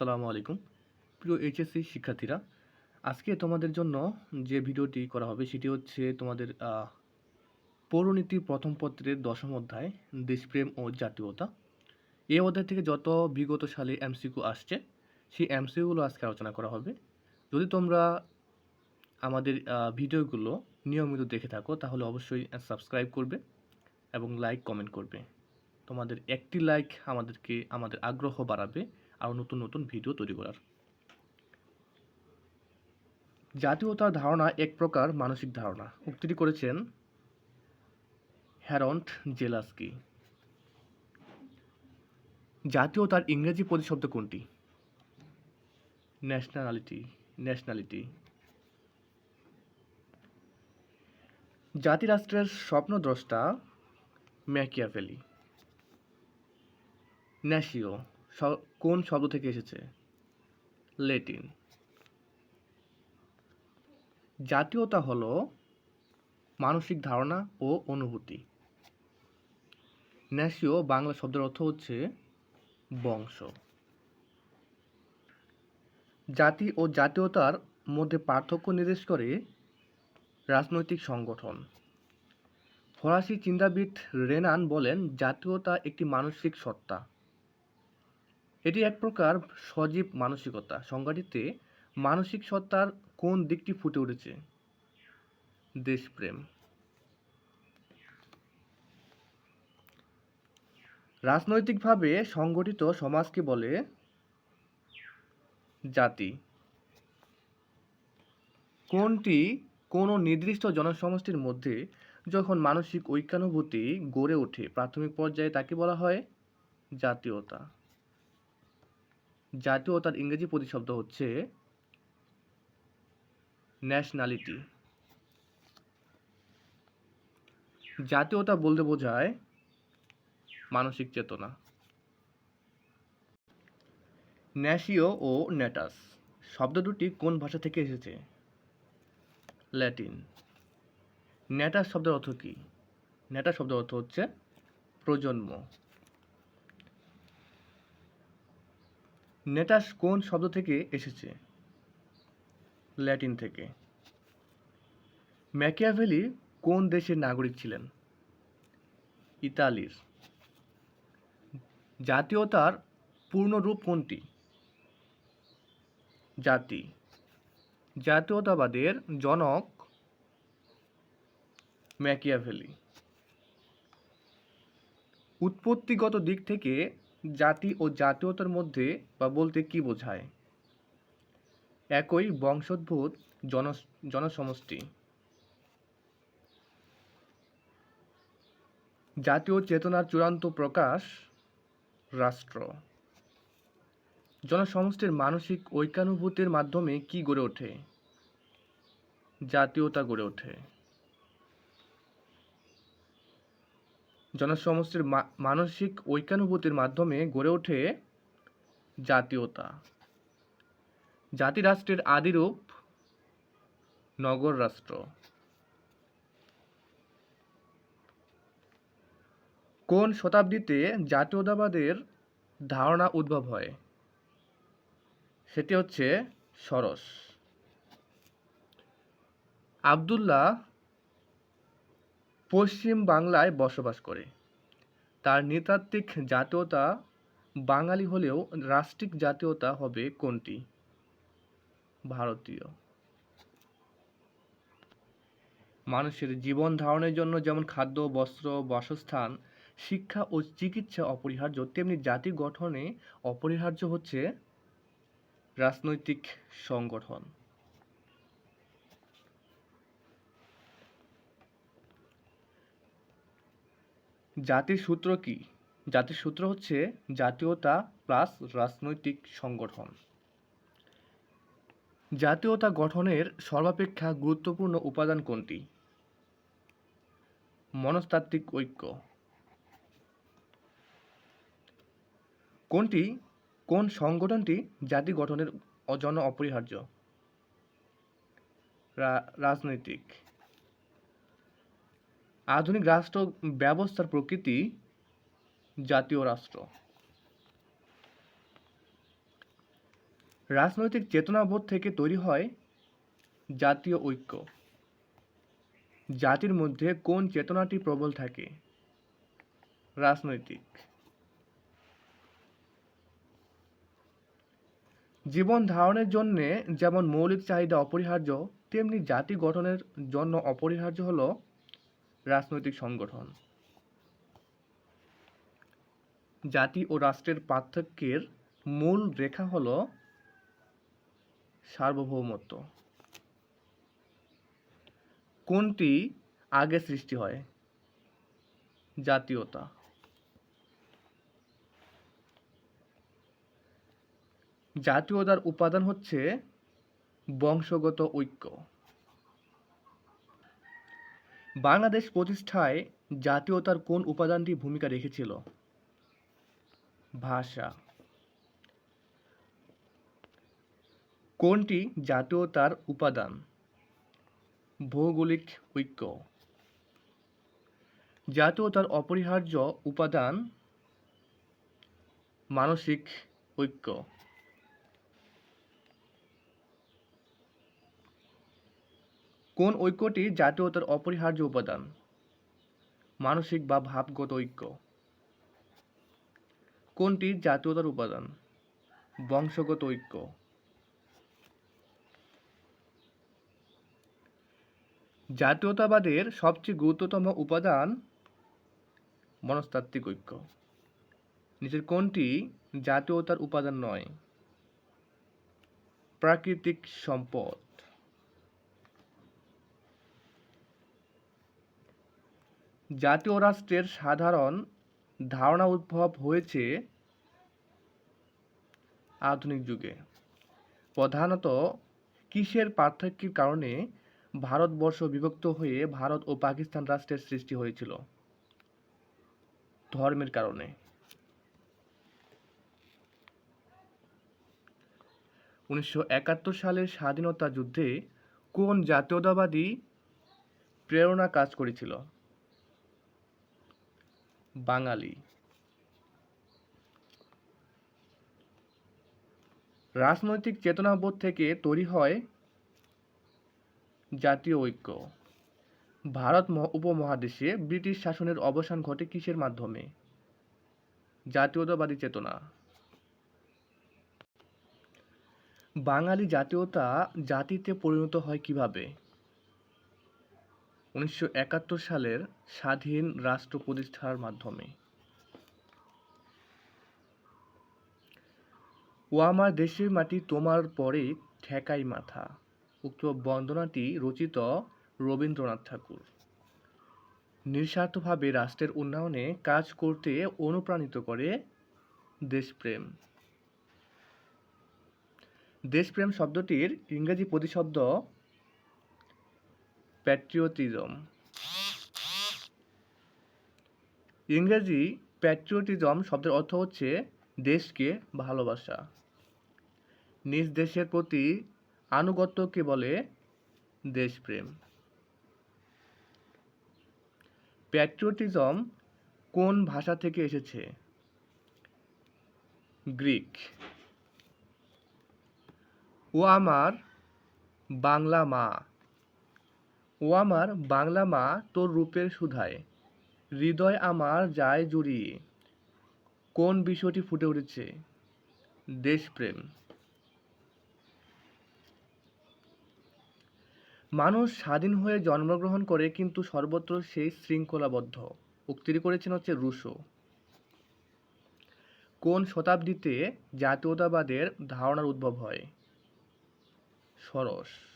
আসসালামু আলাইকুম। প্রিয় এইচএসসি শিক্ষার্থীরা, আজকে তোমাদের জন্য যে ভিডিওটি করা হবে সেটি হচ্ছে তোমাদের পৌরনীতি প্রথম পত্রের দশম অধ্যায়, দেশপ্রেম ও জাতীয়তা। এই অধ্যায় থেকে যত বিগত সালে এমসিকিউ আসছে, সেই এমসিকিউগুলো আজকে আলোচনা করা হবে। যদি তোমরা আমাদের ভিডিওগুলো নিয়মিত দেখে থাকো, তাহলে অবশ্যই সাবস্ক্রাইব করবে এবং লাইক কমেন্ট করবে। তোমাদের একটি লাইক আমাদেরকে, আমাদের আগ্রহ বাড়াবে। আরও নতুন নতুন ভিডিও তৈরি করার। জাতীয়তার ধারণা এক প্রকার মানসিক ধারণা। উক্তিটি করেছেন হ্যারন্ট জেলাস্কি। জাতীয়তার ইংরেজি প্রতিশব্দ কোনটি? Nationality nationality. জাতিরাষ্ট্রের স্বপ্নদ্রষ্টা ম্যাকিয়াভেলি। ন্যাশিও। কোন শব্দ থেকে এসেছে? লেটিন জাতীয়তা হলো মানসিক ধারণা ও অনুভূতি। ন্যাশীয় বাংলা শব্দের অর্থ হচ্ছে বংশ। জাতি ও জাতীয়তার মধ্যে পার্থক্য নির্দেশ করে রাজনৈতিক সংগঠন। ফরাসি চিন্তাবিদ রেনান বলেন, জাতীয়তা একটি মানসিক সত্তা। এটি এক প্রকার সজীব মানসিকতা। সংজ্ঞাটিতে মানসিক সত্তার কোন দিকটি ফুটে উঠেছে? দেশপ্রেম। রাজনৈতিকভাবে সংগঠিত সমাজকে বলে জাতি। কোনটি কোনো নির্দিষ্ট জনসমষ্টির মধ্যে যখন মানসিক ঐক্যানুভূতি গড়ে ওঠে, প্রাথমিক পর্যায়ে তাকে বলা হয় জাতীয়তা। জাতীয়তার ইংরেজি প্রতিশব্দ হচ্ছে ন্যাশনালিটি জাতীয়তা বলতে বোঝায় মানসিক চেতনা। ন্যাশীয় ও নেটাস শব্দ দুটি কোন ভাষা থেকে এসেছে? ল্যাটিন। নেটাস শব্দের অর্থ কী? নেটাস শব্দের অর্থ হচ্ছে প্রজন্ম। নেটাস কোন শব্দ থেকে এসেছে? ল্যাটিন থেকে। ম্যাকিয়াভেলি কোন দেশের নাগরিক ছিলেন? ইতালির। জাতীয়তার পূর্ণ রূপ কোনটি? জাতি। জাতীয়তাবাদের জনক ম্যাকিয়াভেলি। উৎপত্তিগত দিক থেকে জাতি ও জাতীয়তার মধ্যে বা বলতে কি বোঝায়? একই বংশোদ্ভূত জন, জনসমষ্টি। জাতীয় চেতনার চূড়ান্ত প্রকাশ রাষ্ট্র। জনসমষ্টির মানসিক ঐক্যানুভূতির মাধ্যমে কি গড়ে ওঠে? জাতীয়তা গড়ে ওঠে। জনসমষ্টির মানসিক ঐক্যানুভূতির মাধ্যমে গড়ে ওঠে জাতীয়তা। জাতিরাষ্ট্রের আদিরূপ নগর রাষ্ট্র কোন শতাব্দীতে জাতীয়তাবাদের ধারণা উদ্ভব হয়? সেটি হচ্ছে সরস। আবদুল্লাহ পশ্চিম বাংলায় বসবাস করে। তার নৃতাত্ত্বিক জাতীয়তা বাঙালি হলেও রাষ্ট্রিক জাতীয়তা হবে কোনটি? ভারতীয়। মানুষের জীবন ধারণের জন্য যেমন খাদ্য, বস্ত্র, বাসস্থান, শিক্ষা ও চিকিৎসা অপরিহার্য, তেমনি জাতি গঠনে অপরিহার্য হচ্ছে রাজনৈতিক সংগঠন। জাতির সূত্র কি? জাতির সূত্র হচ্ছে জাতীয়তা প্লাস রাজনৈতিক সংগঠন। জাতীয়তা গঠনের সর্বাপেক্ষা গুরুত্বপূর্ণ উপাদান কোনটি? মনস্তাত্ত্বিক ঐক্য। কোনটি? কোন সংগঠনটি জাতি গঠনের জন্য অপরিহার্য? রাজনৈতিক। আধুনিক রাষ্ট্র ব্যবস্থার প্রকৃতি জাতীয় রাষ্ট্র। রাজনৈতিক চেতনাবোধ থেকে তৈরি হয় জাতীয় ঐক্য। জাতির মধ্যে কোন চেতনাটি প্রবল থাকে? রাজনৈতিক। জীবন ধারণের জন্য যেমন মৌলিক চাহিদা অপরিহার্য, তেমনি জাতি গঠনের জন্য অপরিহার্য হলো রাজনৈতিক সংগঠন। জাতি ও রাষ্ট্রের পার্থক্যের মূল রেখা হল সার্বভৌমত্ব। কোনটি আগে সৃষ্টি হয়? জাতীয়তা। জাতীয়তার উপাদান হচ্ছে বংশগত ঐক্য। বাংলাদেশ প্রতিষ্ঠায় জাতীয়তার কোন উপাদানটি ভূমিকা রেখেছিল? ভাষা। কোনটি জাতীয়তার উপাদান? ভৌগোলিক ঐক্য। জাতীয়তার অপরিহার্য উপাদান মানসিক ঐক্য। কোন ঐক্যটি জাতীয়তার অপরিহার্য উপাদান? মানসিক বা ভাবগত ঐক্য। কোনটি জাতীয়তার উপাদান? বংশগত ঐক্য। জাতীয়তাবাদের সবচেয়ে গুরুত্বতম উপাদান মনস্তাত্ত্বিক ঐক্য। নিচের কোনটি জাতীয়তার উপাদান নয়? প্রাকৃতিক সম্পদ। জাতীয় রাষ্ট্রের সাধারণ ধারণা উদ্ভব হয়েছে আধুনিক যুগে। প্রধানত কিসের পার্থক্যের কারণে ভারতবর্ষ বিভক্ত হয়ে ভারত ও পাকিস্তান রাষ্ট্রের সৃষ্টি হয়েছিল? ধর্মের কারণে। উনিশশো একাত্তর সালের স্বাধীনতা যুদ্ধে কোন জাতীয়তাবাদী প্রেরণা কাজ করেছিল? বাঙালি। রাজনৈতিক চেতনাবোধ থেকে তৈরি হয় জাতীয় ঐক্য। ভারত মহ- উপমহাদেশে ব্রিটিশ শাসনের অবসান ঘটে কিসের মাধ্যমে? জাতীয়তাবাদী চেতনা। বাঙালি জাতীয়তা জাতিতে পরিণত হয় কীভাবে? উনিশশো একাত্তর সালের স্বাধীন রাষ্ট্র প্রতিষ্ঠার মাধ্যমে। ও আমার দেশের মাটি তোমার পরে ঠেকাই মাথা। উক্ত বন্দনাটি রচিত রবীন্দ্রনাথ ঠাকুর। নিঃস্বার্থভাবে রাষ্ট্রের উন্নয়নে কাজ করতে অনুপ্রাণিত করে দেশপ্রেম। দেশপ্রেম শব্দটির ইংরেজি প্রতিশব্দ প্যাট্রিয়টিজম ইংরেজি প্যাট্রিয়টিজম শব্দের অর্থ হচ্ছে দেশকে ভালোবাসা। নিজ দেশের প্রতি আনুগত্যকে বলে দেশপ্রেম। প্যাট্রিয়টিজম কোন ভাষা থেকে এসেছে? গ্রিক। ও আমার বাংলা মা। ও আমার বাংলা মা তোর রূপের সুধায়। হৃদয় আমার যায় জুড়িয়ে। কোন বিষয়টি ফুটে উঠেছে? দেশপ্রেম। মানুষ স্বাধীন হয়ে জন্মগ্রহণ করে কিন্তু সর্বত্র সেই শৃঙ্খলাবদ্ধ। উক্তিটি করেছেন হচ্ছে রুশো। কোন শতাব্দীতে জাতীয়তাবাদের ধারণার উদ্ভব হয়? ষোড়শ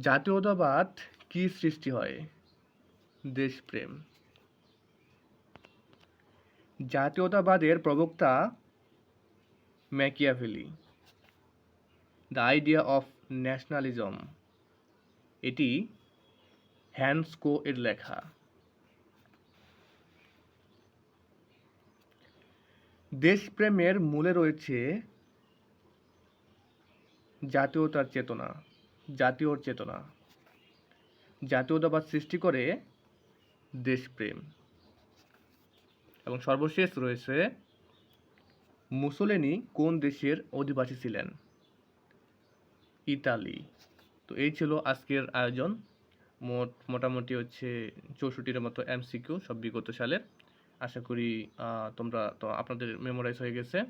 জাতীয়তাবাদ কি সৃষ্টি হয়? দেশপ্রেম। জাতীয়তাবাদের প্রবক্তা Machiavelli. The idea of nationalism. এটি হ্যান্সকো এর লেখা। দেশপ্রেমের মূলে রয়েছে জাতীয়তার চেতনা। জাতীয় চেতনা। জাতীয়তাবাদ সৃষ্টি করে দেশপ্রেম। এবং সর্বশেষ রয়েছে, মুসোলিনি কোন দেশের অধিবাসী ছিলেন? ইতালি। তো এই ছিল আজকের আয়োজন। মোট মোটামুটি হচ্ছে চৌষট্টির মতো এমসিকিউ, সব বিগত সালের। আশা করি তোমরা, তো আপনাদের মেমোরাইজ হয়ে গেছে।